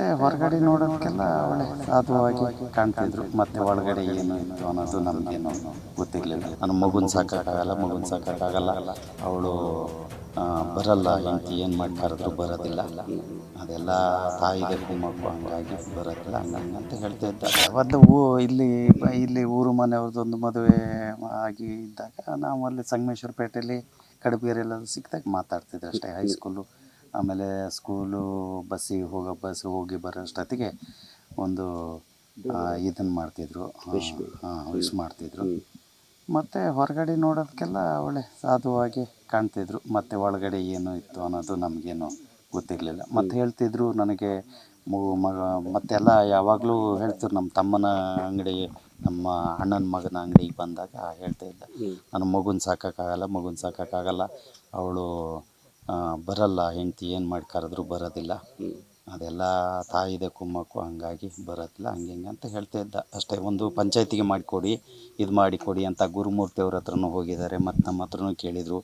ಮತ್ತೆ ಹೊರಗಡೆ ನೋಡೋದಕ್ಕೆಲ್ಲ ಒಳ್ಳೆ ಸಾಧುವಾಗಿ ಕಾಣ್ತಿದ್ರು. ಮತ್ತೆ ಒಳಗಡೆ ಏನು ಇತ್ತು ಅನ್ನೋದು ನಮಗೇನು ಗೊತ್ತಿರಲಿಲ್ಲ. ನನ್ನ ಮಗುನ ಸಾಕಾಗಲ್ಲ, ಮಗುನ ಸಾಕೋಕ್ಕಾಗಲ್ಲ ಅವಳು ಬರಲ್ಲ. ಹೆಂಡತಿ ಏನು ಮಾಡಿ ಕರೆದ್ರು ಬರೋದಿಲ್ಲ. ಅದೆಲ್ಲ ತಾಯಿದೆ ಕುಮ್ಮಕ್ಕು ಹಂಗಾಗಿ ಬರೋದಿಲ್ಲ. ಅಂತ ಹೇಳ್ತಾ ಇದ್ದ. ಒಂದು ಊ, ಇಲ್ಲಿ ಇಲ್ಲಿ ಊರು ಮನೆಯವ್ರದ್ದೊಂದು ಮದುವೆ ಆಗಿ ಇದ್ದಾಗ ನಾವು ಅಲ್ಲಿ ಸಂಗಮೇಶ್ವರ ಪೇಟೆಯಲ್ಲಿ ಕಡಬೇರೆಲ್ಲ ಸಿಕ್ಕಿದಾಗ ಮಾತಾಡ್ತಿದ್ರು ಅಷ್ಟೇ, ಹೈಸ್ಕೂಲು. ಆಮೇಲೆ ಸ್ಕೂಲು ಬಸ್ಸಿಗೆ ಹೋಗೋ ಬಸ್ ಹೋಗಿ ಬರೋ ಅಷ್ಟೊತ್ತಿಗೆ ಒಂದು ಇದನ್ನು ಮಾಡ್ತಿದ್ರು. ಹಾಂ ವಿಶ್ ಮಾಡ್ತಿದ್ರು. ಮತ್ತು ಹೊರಗಡೆ ನೋಡೋದಕ್ಕೆಲ್ಲ ಒಳ್ಳೆ ಸಾಧುವಾಗಿ ಕಾಣ್ತಿದ್ರು. ಮತ್ತು ಒಳಗಡೆ ಏನು ಇತ್ತು ಅನ್ನೋದು ನಮಗೇನು ಗೊತ್ತಿರಲಿಲ್ಲ. ಮತ್ತು ಹೇಳ್ತಿದ್ರು ನನಗೆ ಮಗು ಮಗ ಮತ್ತೆಲ್ಲ ಯಾವಾಗಲೂ ಹೇಳ್ತಿದ್ರು ನಮ್ಮ ತಮ್ಮನ ಅಂಗಡಿ ನಮ್ಮ ಅಣ್ಣನ ಮಗನ ಅಂಗಡಿಗೆ ಬಂದಾಗ ಹೇಳ್ತಾ ಇದ್ದ. ನಾನು ಮಗುನ ಸಾಕೋಕ್ಕಾಗಲ್ಲ ಮಗುನ ಸಾಕೋಕ್ಕಾಗಲ್ಲ ಅವಳು ಬರಲ್ಲ ಹೆಂಡತಿ ಏನು ಮಾಡಿ ಕರೆದ್ರೂ ಬರೋದಿಲ್ಲ. ಅದೆಲ್ಲ ತಾಯಿದೆ ಕುಮ್ಮಕ್ಕು ಹಂಗಾಗಿ ಬರೋದಿಲ್ಲ ಹಂಗೆ ಹಿಂಗೆ ಅಂತ ಹೇಳ್ತಾ ಇದ್ದ. ಅಷ್ಟೇ ಒಂದು ಪಂಚಾಯತಿಗೆ ಮಾಡಿಕೊಡಿ ಇದು ಮಾಡಿಕೊಡಿ ಅಂತ ಗುರುಮೂರ್ತಿ ಅವ್ರ ಹತ್ರನೂ ಹೋಗಿದ್ದಾರೆ ಮತ್ತು ನಮ್ಮ ಹತ್ರನೂ ಕೇಳಿದರು.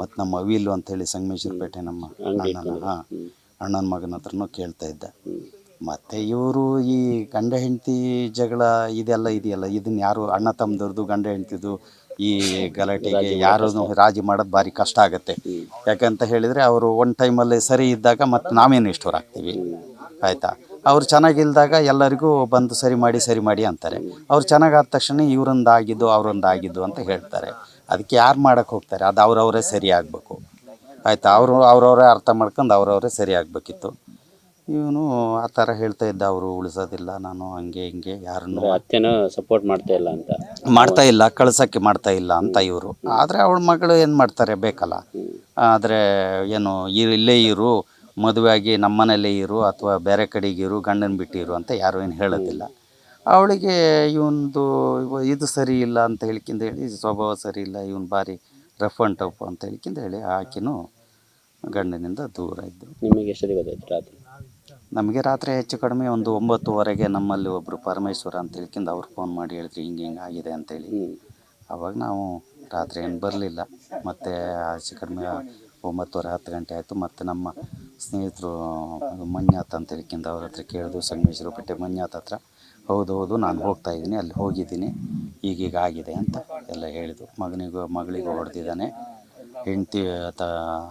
ಮತ್ತು ನಮ್ಮ ಅವಿಲು ಅಂಥೇಳಿ ಸಂಗಮೇಶ್ವರಪೇಟೆ ನಮ್ಮ ಅಣ್ಣನ ಹಾಂ ಅಣ್ಣನ ಮಗನ ಹತ್ರನೂ ಕೇಳ್ತಾ ಇದ್ದ. ಮತ್ತು ಇವರು ಈ ಗಂಡ ಹೆಂಡತಿ ಜಗಳ ಇದೆಲ್ಲ ಇದೆಯಲ್ಲ ಇದನ್ನು ಯಾರು ಅಣ್ಣ ತಮ್ಮದವ್ರದ್ದು ಗಂಡ ಹೆಂಡ್ತಿದು ಈ ಗಲಾಟೆಗೆ ಯಾರನ್ನು ರಾಜಿ ಮಾಡೋದು ಭಾರಿ ಕಷ್ಟ ಆಗುತ್ತೆ. ಯಾಕಂತ ಹೇಳಿದರೆ ಅವರು ಒನ್ ಟೈಮಲ್ಲಿ ಸರಿ ಇದ್ದಾಗ ಮತ್ತು ನಾವೇನು ಇಷ್ಟೋರು ಆಗ್ತೀವಿ ಆಯಿತಾ? ಅವ್ರು ಚೆನ್ನಾಗಿಲ್ದಾಗ ಎಲ್ಲರಿಗೂ ಬಂದು ಸರಿ ಮಾಡಿ ಸರಿ ಮಾಡಿ ಅಂತಾರೆ. ಅವ್ರು ಚೆನ್ನಾಗಾದ ತಕ್ಷಣ ಇವ್ರೊಂದು ಆಗಿದ್ದು ಅವ್ರೊಂದು ಆಗಿದ್ದು ಅಂತ ಹೇಳ್ತಾರೆ. ಅದಕ್ಕೆ ಯಾರು ಮಾಡೋಕ್ಕೆ ಹೋಗ್ತಾರೆ? ಅದು ಅವ್ರವರೇ ಸರಿ ಆಗಬೇಕು. ಆಯಿತಾ? ಅವರು ಅವ್ರವರೇ ಅರ್ಥ ಮಾಡ್ಕೊಂಡು ಅವ್ರವರೇ ಸರಿ ಆಗಬೇಕಿತ್ತು. ಇವನು ಆ ಥರ ಹೇಳ್ತಾ ಇದ್ದ ಅವರು ಉಳಿಸೋದಿಲ್ಲ ನಾನು ಹಂಗೆ ಹಿಂಗೆ ಯಾರನ್ನು ಅತ್ತೆನೂ ಸಪೋರ್ಟ್ ಮಾಡ್ತಾ ಇಲ್ಲ ಅಂತ. ಮಾಡ್ತಾ ಇಲ್ಲ ಕಳ್ಸೋಕ್ಕೆ ಮಾಡ್ತಾ ಇಲ್ಲ ಅಂತ ಇವರು. ಆದರೆ ಅವಳ ಮಗಳು ಏನು ಮಾಡ್ತಾರೆ ಬೇಕಲ್ಲ? ಆದರೆ ಏನು ಇಲ್ಲೇ ಇರು ಮದುವೆ ಆಗಿ ನಮ್ಮನೇಲೇ ಇರು ಅಥವಾ ಬೇರೆ ಕಡೆಗೆ ಇರು ಗಂಡನ ಬಿಟ್ಟಿರು ಅಂತ ಯಾರು ಏನು ಹೇಳೋದಿಲ್ಲ. ಅವಳಿಗೆ ಇವನದು ಇದು ಸರಿ ಇಲ್ಲ ಅಂತ ಹೇಳ್ಕಿಂದ ಹೇಳಿ ಸ್ವಭಾವ ಸರಿ ಇಲ್ಲ ಇವನು ಭಾರಿ ರಫ್ ಆ್ಯಂಡ್ ಟಫ್ ಅಂತ ಹೇಳ್ಕಿಂದ ಹೇಳಿ ಆಕಿನೂ ಗಂಡನಿಂದ ದೂರ ಇದ್ದು ನಿಮಗೆ ಸರಿ ಗೊತ್ತಾಯ್ತು ರಾತ್ರಿ? ನಮಗೆ ರಾತ್ರಿ ಹೆಚ್ಚು ಕಡಿಮೆ ಒಂದು ಒಂಬತ್ತುವರೆಗೆ ನಮ್ಮಲ್ಲಿ ಒಬ್ಬರು ಪರಮೇಶ್ವರ ಅಂತ ಹೇಳ್ಕೊಂಡು ಅವ್ರು ಫೋನ್ ಮಾಡಿ ಹೇಳಿದ್ರು, ಹಿಂಗೆ ಹಿಂಗೆ ಆಗಿದೆ ಅಂತೇಳಿ. ಅವಾಗ ನಾವು ರಾತ್ರಿ ಏನು ಬರಲಿಲ್ಲ. ಮತ್ತು ಹೆಚ್ಚು ಕಡಿಮೆ ಒಂಬತ್ತುವರೆ, ಹತ್ತು ಗಂಟೆ ಆಯಿತು. ಮತ್ತು ನಮ್ಮ ಸ್ನೇಹಿತರು ಮಂಜಾತ್ ಅಂತ ಹೇಳ್ಕೊಂಡು ಅವ್ರ ಹತ್ರ ಕೇಳಿದ್ರು, ಸಂಗಮೇಶ್ವರ ಪೇಟೆ ಮಂಜಾತ್ ಹತ್ರ. ಹೌದು ಹೌದು, ನಾನು ಹೋಗ್ತಾ ಇದ್ದೀನಿ, ಅಲ್ಲಿ ಹೋಗಿದ್ದೀನಿ. ಈಗೀಗ ಆಗಿದೆ ಅಂತ ಎಲ್ಲ ಹೇಳಿದರು. ಮಗನಿಗೂ, ಮಗಳಿಗೂ ಹೊಡೆದಿದ್ದಾನೆ, ಹೆಂಡತಿ, ತ,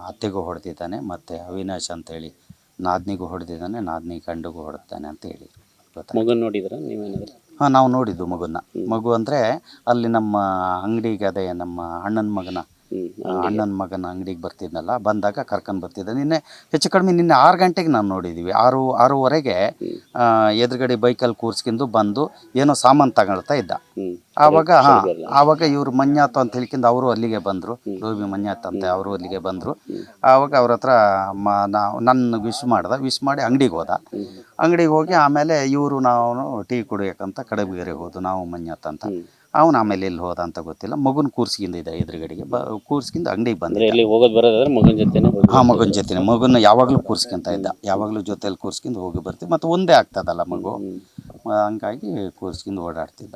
ಅತ್ತೆಗೂ ಹೊಡೆದಿದ್ದಾನೆ, ಮತ್ತು ಅವಿನಾಶ್ ಅಂತೇಳಿ ನಾದ್ನಿಗೂ ಹೊಡೆದಿದ್ದಾನೆ ನಾದ್ನಿ ಗಂಡಿಗೂ ಹೊಡೆದಾನೆ ಅಂತ ಹೇಳಿ ಹಾ ಮಗನ್ ನೋಡಿದ್ರ ನೀವೇನಾದ್ರು ಹಾಂ ನಾವು ನೋಡಿದ್ದು ಮಗುನ ಮಗು ಅಂದರೆ ಅಲ್ಲಿ ನಮ್ಮ ಅಂಗಡಿಗೆ ಅದೇ ನಮ್ಮ ಅಣ್ಣನ ಮಗನ. ಅಣ್ಣನ ಮಗನ ಅಂಗಡಿಗೆ ಬರ್ತಿದ್ನಲ್ಲ ಬಂದಾಗ ಕರ್ಕೊಂಡು ಬರ್ತಿದ್ದೆ. ನಿನ್ನೆ ಹೆಚ್ಚು ಕಡಿಮೆ ನಿನ್ನೆ ಆರು ಗಂಟೆಗೆ ನಾನು ನೋಡಿದ್ದೀವಿ ಆರು ಆರೂವರೆಗೆ ಎದುರುಗಡೆ ಬೈಕಲ್ಲಿ ಕೂರಿಸ್ಕೊಂಡು ಬಂದು ಏನೋ ಸಾಮಾನು ತಗೊಳ್ತಾ ಇದ್ದ. ಆವಾಗ ಹಾಂ ಆವಾಗ ಇವ್ರು ಮಂಜಾತ ಅಂತ ಹೇಳ್ಕೊಂಡು ಅವರು ಅಲ್ಲಿಗೆ ಬಂದರು. ರೂಬಿ ಮಂಜಾತ್ ಅಂತ ಅವರು ಅಲ್ಲಿಗೆ ಬಂದರು. ಆವಾಗ ಅವ್ರ ಹತ್ರ ಮ ನಾವು ನನ್ನ ವಿಶ್ ಮಾಡ್ದೆ. ವಿಶ್ ಮಾಡಿ ಅಂಗಡಿಗೆ ಹೋದ. ಅಂಗಡಿಗೆ ಹೋಗಿ ಆಮೇಲೆ ಇವರು ನಾವು ಟೀ ಕುಡಿಯೋಕ್ಕಂತ ಕಡಬಗೆರೆಗೆ ಹೋದು ನಾವು ಮಂಜಾತ್ ಅಂತ. ಅವನು ಆಮೇಲೆ ಎಲ್ಲಿ ಹೋದ ಅಂತ ಗೊತ್ತಿಲ್ಲ. ಮಗುನ ಕೂರ್ಸ್ಕೊಂಡಿದ್ದ ಎದುರುಗಡೆಗೆ. ಬ ಕೂರ್ಸ್ಕಿಂದ ಅಂಗಡಿಗೆ ಬಂದ್ರೆ ಇಲ್ಲಿ ಹೋಗೋದು ಬರೋದಾದ್ರೆ ಮಗನ ಜೊತೆನೆ ಹಾಂ ಮಗನ ಜೊತೆ ಮಗುನ ಯಾವಾಗಲೂ ಕೂರ್ಸ್ಕೊಂತ ಇದ್ದ. ಯಾವಾಗಲೂ ಜೊತೆಲಿ ಕೂರ್ಸ್ಕಿಂದ ಹೋಗಿ ಬರ್ತೀವಿ. ಮತ್ತು ಒಂದೇ ಆಗ್ತದಲ್ಲ ಮಗು. ಹಂಗಾಗಿ ಕೂರ್ಸ್ಕಿಂದ ಓಡಾಡ್ತಿದ್ದ.